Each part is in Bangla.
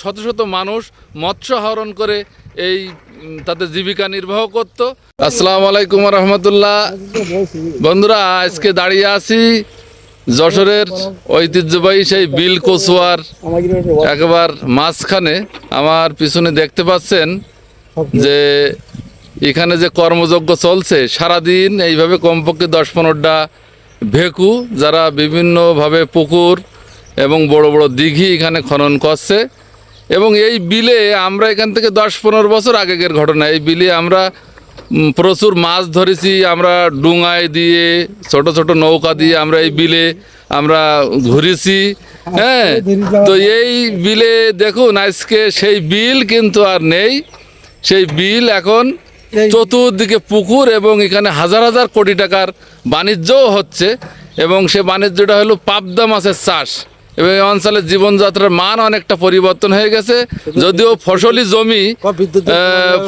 শত শত মানুষ মৎস্য হরণ করে এই তাদের জীবিকা নির্বাহ করত। আসসালামু আলাইকুম রহমতুল্লাহ। বন্ধুরা, আজকে দাঁড়িয়ে আছি যশোরের ঐতিহ্যবাহী সেই বিল কচুয়ার একবার মাঝখানে। আমার পিছনে দেখতে পাচ্ছেন যে এখানে যে কর্মযজ্ঞ চলছে, সারাদিন এইভাবে কমপক্ষে দশ পনেরোটা ভেকু, যারা বিভিন্নভাবে পুকুর এবং বড় বড় দিঘি এখানে খনন করছে। এবং এই বিলে আমরা এখান থেকে দশ পনেরো বছর আগের ঘটনা। এই বিলে আমরা প্রচুর মাছ ধরেছি আমরা ডুঙায় দিয়ে ছোট ছোট নৌকা দিয়ে আমরা এই বিলে আমরা ঘুরেছি হ্যাঁ? তো এই বিলে দেখুন আজকে সেই বিল কিন্তু আর নেই। সেই বিল এখন চতুর্দিকে পুকুর এবং এখানে হাজার হাজার কোটি টাকার বাণিজ্যও হচ্ছে এবং সে বাণিজ্যটা হলো পাবদা মাছের চাষ। এবং এই অঞ্চলের জীবনযাত্রার মান অনেকটা পরিবর্তন হয়ে গেছে। যদিও ফসলি জমি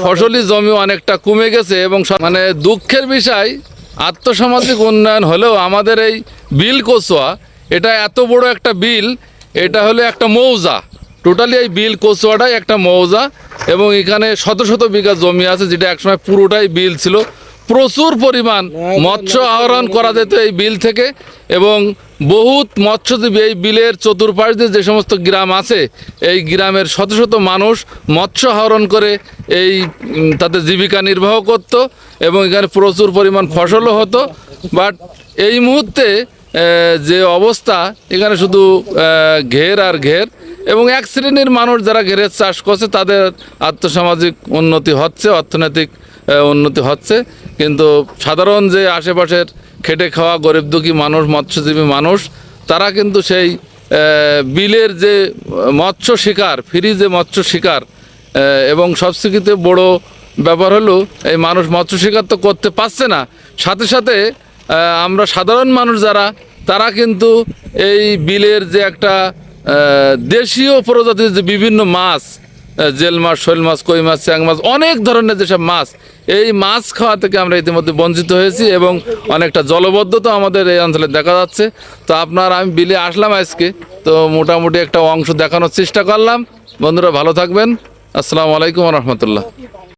ফসলি জমি অনেকটা কমে গেছে এবং মানে দুঃখের বিষয় আত্মসামাজিক উন্নয়ন হলেও আমাদের এই বিল কচুয়া এটা এত বড় একটা বিল এটা হলো একটা মৌজা। টোটালি এই বিল কচুয়াটাই একটা মৌজা এবং এখানে শত শত বিঘা জমি আছে যেটা একসময় পুরোটাই বিল ছিল। প্রচুর পরিমাণ মৎস্য আহরণ করা যেত এই বিল থেকে এবং বহুত মৎস্যজীবী এই বিলের চতুর্পাশ দিয়ে যে সমস্ত গ্রাম আছে এই গ্রামের শত শত মানুষ মৎস্য আহরণ করে এই তাদের জীবিকা নির্বাহ করত এবং এখানে প্রচুর পরিমাণ ফসলও হতো। বাট এই মুহূর্তে যে অবস্থা এখানে শুধু ঘের আর ঘের এবং এক শ্রেণির মানুষ যারা ঘেরের চাষ করছে তাদের আর্থসামাজিক উন্নতি হচ্ছে অর্থনৈতিক উন্নতি হচ্ছে। কিন্তু সাধারণ যে আশেপাশের খেটে খাওয়া গরিব দুঃখী মানুষ, মৎস্যজীবী মানুষ, তারা কিন্তু সেই বিলের যে মৎস্য শিকার, ফ্রি যে মৎস্য শিকার এবং সবথেকে বড় ব্যাপার হলো, এই মানুষ মৎস্য শিকার তো করতে পারছে না। সাথে সাথে আমরা সাধারণ মানুষ যারা, তারা কিন্তু এই বিলের যে একটা দেশীয় প্রজাতির যে বিভিন্ন মাছ জেল মাছ, শৈল মাছ, কই মাছ, চ্যাং মাছ, অনেক ধরনের যেসব মাছ, এই মাছ খাওয়া থেকে আমরা ইতিমধ্যে বঞ্চিত হয়েছি এবং অনেকটা জলবদ্ধতা আমাদের এই অঞ্চলে দেখা যাচ্ছে। তো আপনার, আমি বিলে আসলাম আজকে, তো মোটামুটি একটা অংশ দেখানোর চেষ্টা করলাম। বন্ধুরা ভালো থাকবেন। আসসালামু আলাইকুম রহমতুল্লাহ।